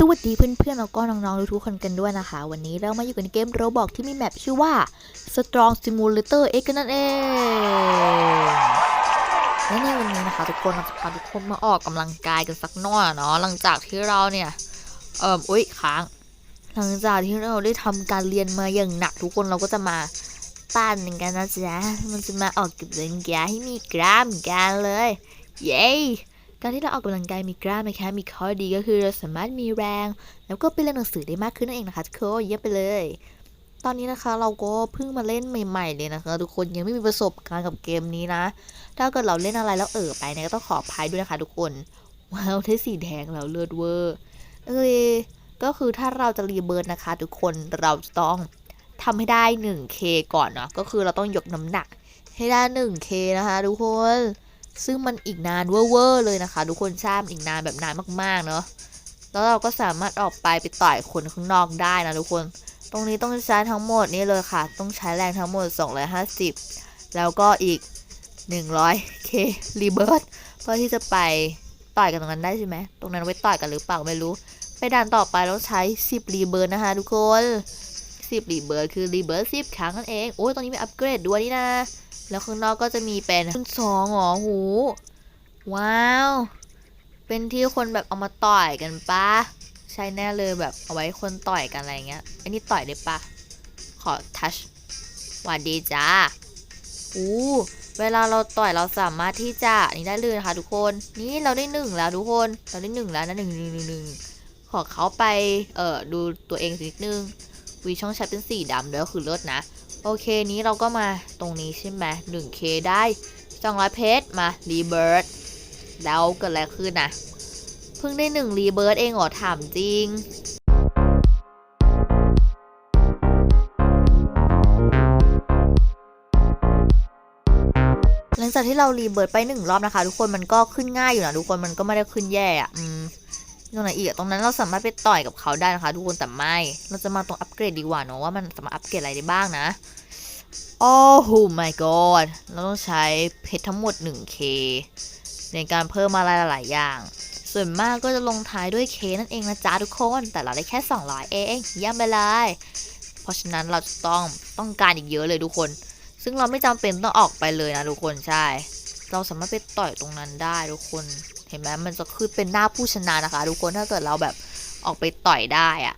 สวัสดีเพื่อนๆแล้วก็น้องๆทุกๆคนกันด้วยนะคะ วันนี้เรามาอยู่กันในเกมโรบอกที่มีแมปชื่อว่า Strong Simulator X กันนั่นเองและในวันนี้นะคะ ทุกคนเราจะพาทุกคนมาออกกำลังกายกันสักหน่อยเนาะหลังจากที่เราเนี่ยเอ่ออุ้ยค้าง หลังจากที่เราได้ทำการเรียนมาอย่างหนักทุกคนเราก็จะมาปั้นกันนะจ๊ะมันจะมาออกกำลังกายให้มีกล้ามกันเลย เย้ การที่เราออกกำลังกายมีกล้ามนะคะมีข้อดีก็คือเราสามารถมีแรง แล้วก็ไปเรียนหนังสือได้มากขึ้นนั่นเองนะคะทุกคนเยี่ยมไปเลย ตอนนี้นะคะเราก็เพิ่งมาเล่นใหม่ ๆ เลยนะคะ ทุกคนยังไม่มีประสบการณ์กับเกมนี้นะ ถ้าเกิดเราเล่นอะไรแล้วเออไปเนี่ยก็ต้องขออภัยด้วยนะคะ ทุกคนว้าวเทสีแดงเราเลือดเวอร์เอ้ยก็คือถ้าเราจะรีเบิร์ดนะคะ ทุกคนเราจะต้องทำให้ได้ 1K ก่อนเนาะก็คือเราต้องยกน้ำหนักให้ได้ 1K นะคะ ทุกคน ซึ่งมันอีกนานเวอร์เลยนะคะ ทุกคนทราบอีกนานแบบนานมากๆเนาะแล้วเราก็สามารถออกไปไปต่อยคนข้างนอกได้นะทุกคน ตรงนี้ต้องใช้ทั้งหมดนี่เลยค่ะ ต้องใช้แรงทั้งหมด 250 แล้วก็อีก 100k รีเบิร์เพื่อที่จะไปต่อยกันตรงนั้นได้ใช่ไหมตรงนั้นไว้ต่อยกันหรือเปล่าไม่รู้ ไปด่านต่อไปเราใช้ 10 รีเบิร์นะคะ ทุกคน 10 รีเบิร์คือรีเบิร์10 ครั้งนั่นเอง โอ้ยตรงนี้มีอัปเกรดด้วยนี่นะ แล้วข้างนอกก็จะมีเป็นคูณสองหรอหู ว้าว เป็นที่คนแบบเอามาต่อยกันปะใช่แน่เลยแบบเอาไว้คนต่อยกันอะไรเงี้ย อันนี้ต่อยได้ปะขอทัชหวัดดีจ้าอู้เวลาเราต่อยเราสามารถที่จะนี่ได้เลยนะคะทุกคน นี่เราได้หนึ่งแล้วทุกคน เราได้หนึ่งแล้วนะหนึ่งหนึ่งหนึ่งหนึ่งขอเขาไป เอ่อ ดูตัวเองสักนิดนึงวีช่องแชทเป็นสีดำด้วยคือเลิศนะ โอเคนี้เราก็มาตรงนี้ใช่ไหม 1K ได้200เพชรมารีเบิร์ดแล้วเกิดอะไรขึ้นนะเพิ่งได้1รีเบิร์ดเองเหรอถามจริงหลังจากที่เรารีเบิร์ดไปหนึ่งรอบนะคะ ทุกคนมันก็ขึ้นง่ายอยู่นะทุกคนมันก็ไม่ได้ขึ้นแย่อะ ตรงไหนอีกตรงนั้นเราสามารถไปต่อยกับเขาได้นะคะ ทุกคนแต่ไม่เราจะมาตรงอัปเกรดดีกว่าเนอะว่ามันสามารถอัปเกรดอะไรได้บ้างนะโอ้โห my god เราต้องใช้เพชรทั้งหมด 1k ในการเพิ่มอะไรหลาย ๆ อย่าง ส่วนมากก็จะลงท้ายด้วย k นั่นเองนะจ๊ะทุกคน แต่เราได้แค่ 200 เองเยี่ยมไปเลยเพราะฉะนั้นเราจะต้องต้องการอีกเยอะเลยทุกคน ซึ่งเราไม่จำเป็นต้องออกไปเลยนะทุกคนใช่ เราสามารถไปต่อยตรงนั้นได้ทุกคน เห็นไหมมันจะขึ้นเป็นหน้าผู้ชนะนะคะ ทุกคนถ้าเกิดเราแบบออกไปต่อยได้อะ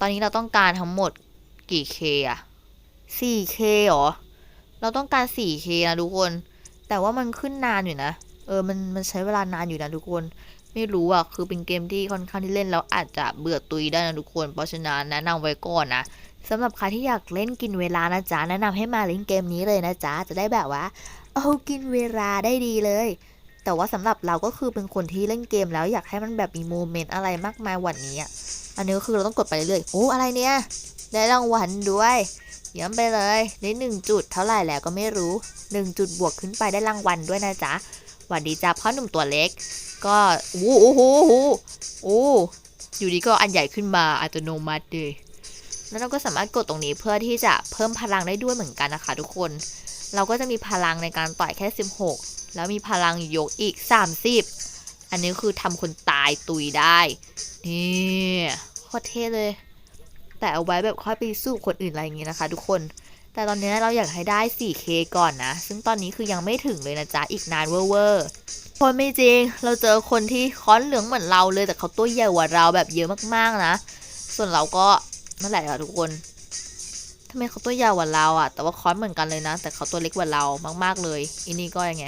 ตอนนี้เราต้องการทั้งหมดกี่ k อะ 4k เหรอ เราต้องการ 4k นะทุกคน แต่ว่ามันขึ้นนานอยู่นะ เออ มัน มันใช้เวลานานอยู่นะทุกคน ไม่รู้อะคือเป็นเกมที่ค่อนข้างที่เล่นแล้วอาจจะเบื่อตุยได้นะทุกคน เพราะฉะนั้นแนะนำไว้ก่อนนะสำหรับใครที่อยากเล่นกินเวลานะจ๊ะแนะนำให้มาเล่นเกมนี้เลยนะจ๊ะจะได้แบบว่า เอากินเวลาได้ดีเลย แต่ว่าสำหรับเราก็คือเป็นคนที่เล่นเกมแล้วอยากให้มันแบบมีโมเมนต์อะไรมากมายวันนี้อะอันนี้ก็คือเราต้องกดไปเรื่อยๆโอ้อะไรเนี่ยได้รางวัลด้วยย้ำไปเลยได้หนึ่งจุดเท่าไหร่แล้วก็ไม่รู้หนึ่งจุดบวกขึ้นไปได้รางวัลด้วยนะจ๊ะหวัดดีจ้าพ่อหนุ่มตัวเล็ก ก็โอ้โหโอ้โหโอ้โหโอ้อยู่ดีก็อันใหญ่ขึ้นมาอัตโนมัติเลยแล้วเราก็สามารถกดตรงนี้เพื่อที่จะเพิ่มพลังได้ด้วยเหมือนกันนะคะทุกคน เราก็จะมีพลังในการต่อยแค่ 16 แล้วมีพลังยกอีก 30 อันนี้คือทำคนตายตุยได้ นี่โคตรเท่เลย แต่เอาไว้แบบค่อยไปสู้คนอื่นอะไรอย่างงี้นะคะทุกคน แต่ตอนนี้เราอยากให้ได้ 4K ก่อนนะ ซึ่งตอนนี้คือยังไม่ถึงเลยนะจ๊ะ อีกนานเวอร์ๆคนไม่จริง เราเจอคนที่ค้อนเหลืองเหมือนเราเลย แต่เขาตัวใหญ่กว่าเราแบบเยอะมากๆนะ ส่วนเราก็นั่นแหละค่ะทุกคนทำไมเขาตัวใหญ่กว่าเราอะแต่ว่าค้อนเหมือนกันเลยนะ แต่เขาตัวเล็กกว่าเรามาก ๆ เลย อันนี้ก็ยังไง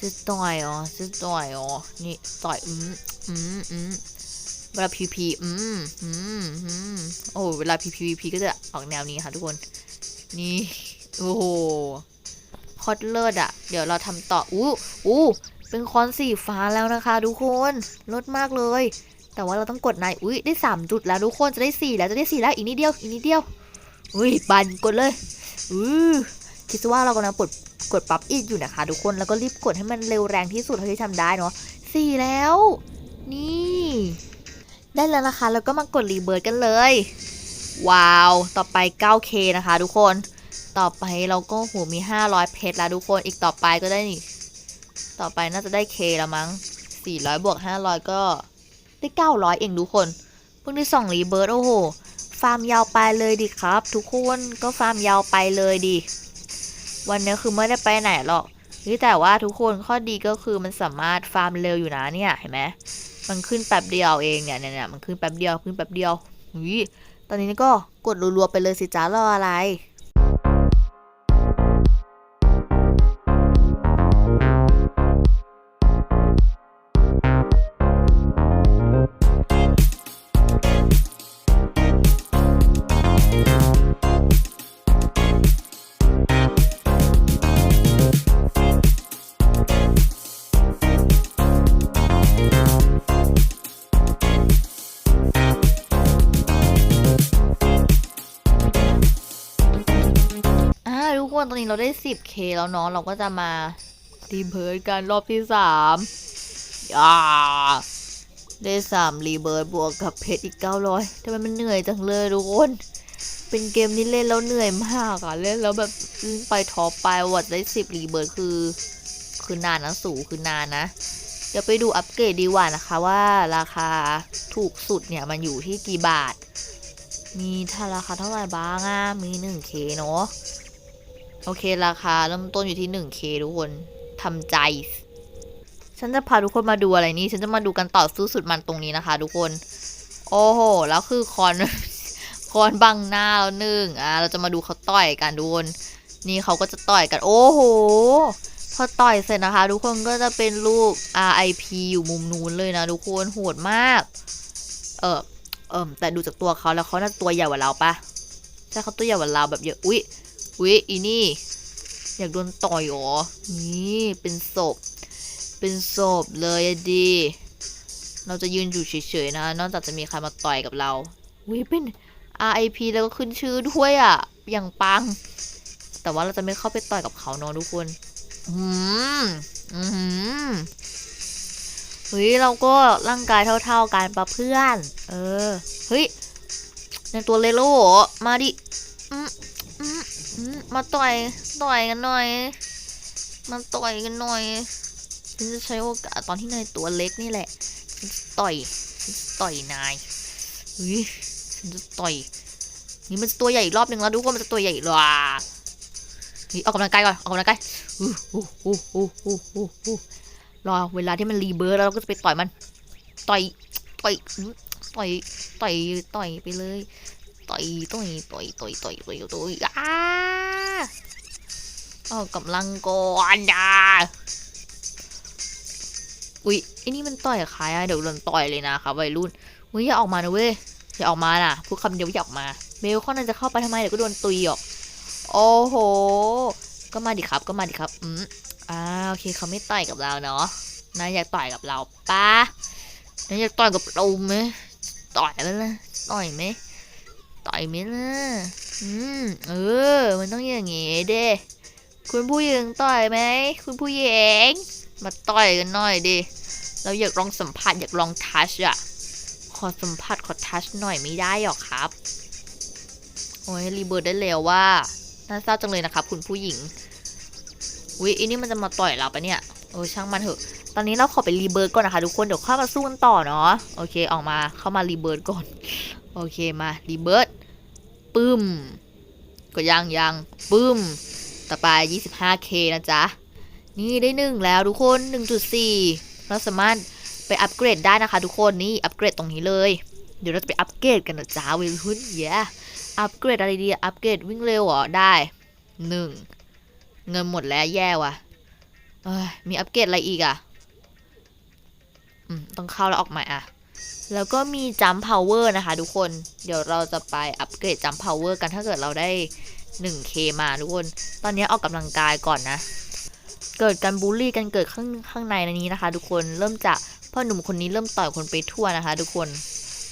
จะต่อยอ๋อจะต่อยอ๋อนี่ต่อยอืมอืมอืมเวลา PVP อืมอืมอืมโอ้เวลา PVP ก็จะออกแนวนี้ค่ะทุกคน นี่โอ้โหพอดเลิศอะเดี๋ยวเราทำต่ออู้อู้เป็นคอนสีฟ้าแล้วนะคะ ทุกคนลดมากเลย แต่ว่าเราต้องกดในอุ้ยได้3จุดแล้วทุกคนจะได้4แล้วจะได้4แล้วอีกนิดเดียวอีกนิดเดียวอุ้ยปันกดเลยอือคิดว่าเรากำลังกด กดปั๊บอีกอยู่นะคะทุกคนแล้วก็รีบกดให้มันเร็วแรงที่สุดเท่าที่ทำได้เนาะสี่แล้ว นี่ ได้แล้วนะคะ แล้วก็มากดรีเบิร์ดกันเลย ว้าว ต่อไป 9K นะคะ ทุกคน ต่อไปเราก็โหมี 500 เพชรแล้วทุกคนอีกต่อไปก็ได้นี่ต่อไปน่าจะได้ K แล้วมั้ง 400 บวก 500 ก็ได้เก้าร้อยเองทุกคน เพิ่งได้สองรีเบิร์ดโอ้โห ฟาร์มยาวไปเลยดิครับ ทุกคนก็ฟาร์มยาวไปเลยดิ วันนี้คือไม่ได้ไปไหนหรอกแต่ว่าทุกคนข้อดีก็คือมันสามารถฟาร์มเร็วอยู่นะเนี่ยเห็นไหมมันขึ้นแป๊บเดียวเองเนี่ยเนี่ยเนี่ยมันขึ้นแป๊บเดียวขึ้นแป๊บเดียวหุยตอนนี้ก็กดรัวๆไปเลยสิจ้ารออะไร คนตอนนี้เราได้ 10k แล้วเนาะเราก็จะมารีเบิร์ดกันรอบที่สามอ่าได้สามรีเบิร์ดบวกกับเพชรอีก 900ทำไมมันเหนื่อยจังเลยทุกคน เป็นเกมที่เล่นแล้วเหนื่อยมากอะเล่นแล้วแบบไปท็อปไปวัดได้10รีเบิร์ดคือ คือนานนะสูงคือนานนะ เดี๋ยวไปดูอัปเกรดดีกว่านะคะว่าราคาถูกสุดเนี่ยมันอยู่ที่กี่บาท มีถ้าราคาเท่าไหร่บ้างอะมี 1k เนาะ โอเคราคาเริ่มต้นอยู่ที่ 1k ทุกคนทำใจ ฉันจะพาทุกคนมาดูอะไรนี่ ฉันจะมาดูกันต่อสู้สุดมันตรงนี้นะคะ ทุกคน โอ้โห แล้วคือคอน คอนบังหน้าแล้วหนึ่งอะเราจะมาดูเขาต่อยกันทุกคน นี่เขาก็จะต่อยกัน โอ้โห พอต่อยเสร็จนะคะ ทุกคนก็จะเป็นรูป RIP อยู่มุมนู้นเลยนะทุกคน โหดมาก เออเอิมแต่ดูจากตัวเขาแล้วเขาน่าจะตัวใหญ่กว่าเราปะใช่เขาตัวใหญ่กว่าเราแบบเยอะ อุ๊ย อุ๊ยอีนี่ อยากโดนต่อยเหรอ นี่เป็นศพ เป็นศพเลยดี เราจะยืนอยู่เฉยๆนะ นอกจากจะมีใครมาต่อยกับเราอุ๊ยเป็น RIP แล้วก็ขึ้นชื่อด้วยอะอย่างปัง แต่ว่าเราจะไม่เข้าไปต่อยกับเขาเนอะทุกคน อืม อืมเฮ้ยเราก็ร่างกายเท่าๆกันปะเพื่อน เออ เฮ้ย ในตัวเลโลเหรมาดิ อืมอื มาต่อยต่อยกันหน่อย มาต่อยกันหน่อยฉันจะใช้โอกาสตอนที่นายตัวเล็กนี่แหละฉันจะต่อยฉันจะต่อยนายเฮ้ยฉันจะต่อย นี่มันจะตัวใหญ่อีกรอบหนึ่งแล้วดูว่ามันจะตัวใหญ่หรอเฮ้ยออกกำลังกายก่อนออกกำลังกายอู้หูหูหูหูหูหูรอเวลาที่มันรีเบิร์ดแล้วเราก็จะไปต่อยมัน ต่อย ต่อย ต่อย ต่อย ต่อยไปเลย ต่อยต่อยต่อยต่อยต่อยต่อยต่อยอ้าออกกำลังก่อนจ้าอุ๊ยไอ้นี่มันต่อยกับใครอะเดี๋ยวโดนต่อยเลยนะครับวัยรุ่นเฮ้ยอย่าออกมานะเว้ยอย่าออกมาน่ะพูดคำเดียวอย่าออกมาเบลข้อนั้นจะเข้าไปทำไมเดี๋ยวก็โดนตุยหรอกโอ้โห ก็มาดิครับก็มาดิครับอืมอ่าโอเคเขาไม่ต่อยกับเราเนาะนายอยากต่อยกับเราปะนายอยากต่อยกับเราไหมต่อยแล้วนะต่อยไหม ต่อยไหมล่ะอืมเออ มันต้องอย่างงี้เด้คุณผู้หญิงต่อยไหมคุณผู้หญิงมาต่อยกันหน่อยดิเราอยากลองสัมผัสอยากลองทัชอะขอสัมผัสขอทัชหน่อยไม่ได้หรอครับ โอ้ยรีเบิร์ดได้แล้วว่าน่าเศร้าจังเลยนะครับ คุณผู้หญิง อุ๊ยอันนี้มันจะมาต่อยเราปะเนี่ยเออช่างมันเถอะ ตอนนี้เราขอไปรีเบิร์ดก่อนนะคะทุกคนเดี๋ยวข้ามาสู้กันต่อเนาะโอเคออกมาเข้ามารีเบิร์ดก่อน โอเคมารีเบิร์ดปึ้มก็ยังยังปึ้มต่อไป 25k นะจ๊ะ นี่ได้หนึ่งแล้วทุกคน 1.4 เราสามารถไปอัปเกรดได้นะคะทุกคนนี่อัปเกรดตรงนี้เลย เดี๋ยวเราจะไปอัปเกรดกันนะจ๊ะเวยรุ่นเย้อัปเกรดอะไรดีอะอัปเกรดวิ่งเร็วเหรอได้หนึ่ง เงินหมดแล้วแย่ว่ะเอ้ยมีอัปเกรดอะไรอีกอะอืมต้องเข้าแล้วออกใหม่อะแล้วก็มีจัมพาวเวอร์นะคะทุกคน เดี๋ยวเราจะไปอัปเกรดจัมพาวเวอร์กันถ้าเกิดเราได้ 1k มาทุกคน ตอนนี้ออกกำลังกายก่อนนะ เกิดการบูลลี่กันเกิดข้างข้างในในนี้นะคะ ทุกคน เริ่มจากพ่อหนุ่มคนนี้เริ่มต่อยคนไปทั่วนะคะ ทุกคน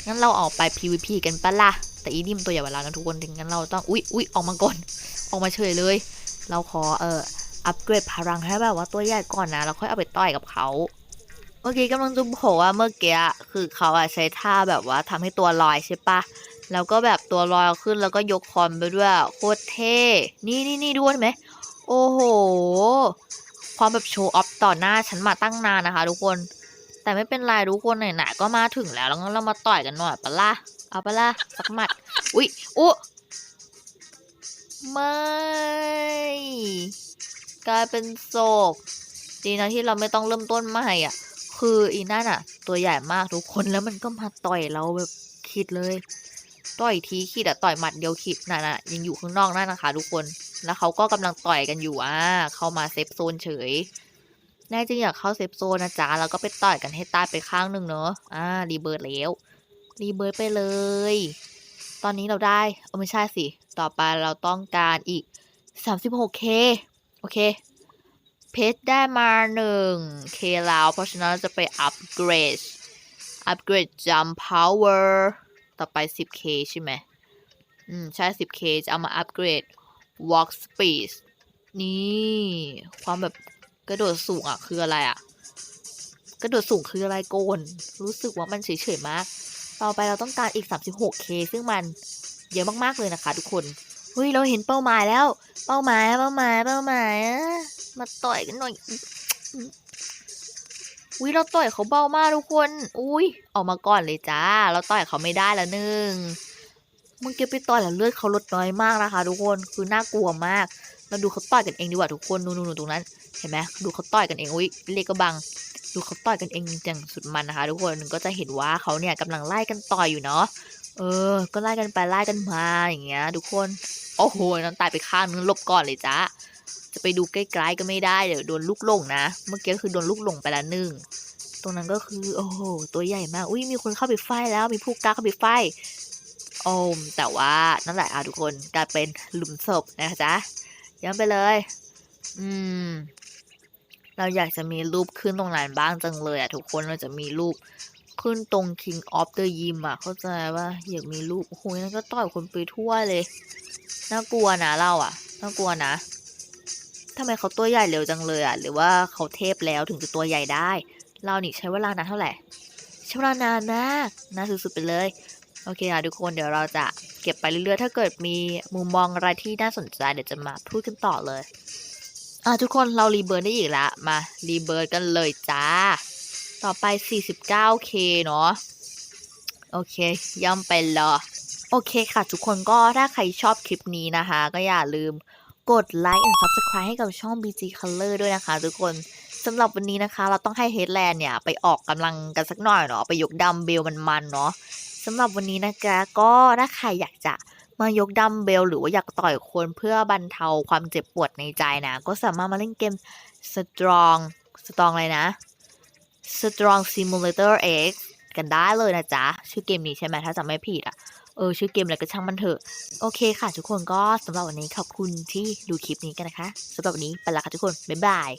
งั้นเราออกไป PVP กันปะล่ะ แต่อีนี่มันตัวใหญ่กว่าเรานะทุกคน งั้นเราต้อง อุ๊ยอุ๊ยออกมาก่อน ออกมาเฉยเลย เราขอเอ่ออัปเกรดพลังให้แบบว่าตัวใหญ่ก่อนนะแล้วค่อยเอาไปต่อยกับเขาเมื่อกี้กำลังจะบอกว่าเมื่อกี้คือเขาอะใช้ท่าแบบว่าทำให้ตัวลอยใช่ปะแล้วก็แบบตัวลอยขึ้นแล้วก็ยกคอมไปด้วยโคตรเท่นี่นี่นี่ด้วยไหมโอ้โห ความแบบโชว์ออฟต่อหน้าฉันมาตั้งนานนะคะ ทุกคน แต่ไม่เป็นไรทุกคนไหนๆก็มาถึงแล้วแล้วเรามาต่อยกันหน่อยปะล่ะเอาปะล่ะสักหมัด อุ๊ยอุ๊ ไม่ กลายเป็นโศกดีนะที่เราไม่ต้องเริ่มต้นใหม่อะ คืออีนั่นอะ ตัวใหญ่มากทุกคนแล้วมันก็มาต่อยเราแบบคิดเลยต่อยทีคิดอะต่อยหมัดเดียวคิดน่ะนะยังอยู่ข้างนอกนั่นนะคะ ทุกคนแล้วเขาก็กำลังต่อยกันอยู่อะเข้ามาเซฟโซนเฉยแน่จริงอยากเข้าเซฟโซนนะจ๊ะแล้วก็ไปต่อยกันให้ตายไปข้างหนึ่งเนอะอ่ารีเบิร์ดแล้วรีเบิร์ดไปเลย ตอนนี้เราได้เออไม่ใช่สิ ต่อไปเราต้องการอีก 36k โอเค เพชรได้มาหนึ่งเคแล้ว เพราะฉะนั้นเราจะไปอัปเกรด อัปเกรด jump power ต่อไป 10k ใช่ไหม อืม ใช่ 10k จะเอามาอัปเกรด walk speed นี่ ความแบบกระโดดสูงอะ คืออะไรอะ กระโดดสูงคืออะไรโกน รู้สึกว่ามันเฉยๆมาก ต่อไปเราต้องการอีก 36k ซึ่งมัน เยอะมากๆเลยนะคะ ทุกคนเฮ้ยเราเห็นเป้าหมายแล้ว เป้าหมายเป้าหมายเป้าหมายอะมาต่อยกันหน่อยอุ้ยเราต่อยเขาเบามากทุกคน อุ้ยออกมาก่อนเลยจ้า เราต่อยเขาไม่ได้แล้วหนึ่งเมื่อกี้ไปต่อยแล้วเลือดเขาลดน้อยมากนะคะ ทุกคนคือน่ากลัวมาก เราดูเขาต่อยกันเองดีกว่าทุกคนนู่นๆตรงนั้น เห็นไหมดูเขาต่อยกันเองอุ้ยเลขก็บัง ดูเขาต่อยกันเองอย่างสุดมันนะคะ ทุกคนก็จะเห็นว่าเขาเนี่ยกำลังไล่กันต่อยอยู่เนาะ เออ ก็ไล่กันไปไล่กันมาอย่างเงี้ย ทุกคน โอ้โหน้องตายไปข้างนึงหลบก่อนเลยจ้าจะไปดูใกล้ๆก็ไม่ได้เดี๋ยวโดนลูกหลงนะ เมื่อกี้ก็คือโดนลูกหลงไปละหนึ่ง ตรงนั้นก็คือ โอ้โห ตัวใหญ่มาก อุ้ยมีคนเข้าไปไฟแล้ว มีผู้กล้าเข้าไปไฟโอม แต่ว่านั่นแหละอะทุกคนกลายเป็นหลุมศพนะคะจ๊ะย้ำไปเลย อืม เราอยากจะมีรูปขึ้นตรงนั้นบ้างจังเลยอะทุกคนเราจะมีรูปขึ้นตรง King of the Yim อะเข้าใจว่าอยากมีรูปโอ้โหนั่นก็ต่อยคนไปทั่วเลยน่ากลัวนะเราอะน่ากลัวนะทำไมเขาตัวใหญ่เร็วจังเลยอะหรือว่าเขาเทพแล้วถึงจะตัวใหญ่ได้ เรานี่ใช้เวลานานเท่าไหร่ใช้เวลานานมากนาสุดๆไปเลยโอเคค่ะทุกคนเดี๋ยวเราจะเก็บไปเรื่อยๆ ถ้าเกิดมีมุมมองอะไรที่น่าสนใจเดี๋ยวจะมาพูดกันต่อเลย อะทุกคนเรารีเบิร์ดได้อีกแล้วมารีเบิร์ดกันเลยจ้า ต่อไป 49k เนาะโอเค ย่ำไปเลยโอเคค่ะ ทุกคนก็ถ้าใครชอบคลิปนี้นะคะ ก็อย่าลืมกดไลค์ and subscribe ให้กับช่อง BG Color ด้วยนะคะ ทุกคนสำหรับวันนี้นะคะ เราต้องให้ Headland เนี่ย ไปออกกำลังกันสักหน่อยเนาะไปยกดัมเบลมันๆเนาะสำหรับวันนี้นะคะ ก็ถ้าใครอยากจะ มายกดัมเบลหรือว่าอยากต่อยคนเพื่อบรรเทาความเจ็บปวดในใจนะ ก็สามารถมาเล่นเกม Strong Strong อะไรนะ Strong Simulator X กันได้เลยนะจ๊ะ ชื่อเกมนี้ใช่ไหมถ้าจำไม่ผิดอะเออ ชื่อเกมอะไรก็ช่างมันเถอะ โอเคค่ะ ทุกคนก็สำหรับวันนี้ขอบคุณที่ดูคลิปนี้กันนะคะสำหรับวันนี้ไปละค่ะทุกคน บ๊ายบาย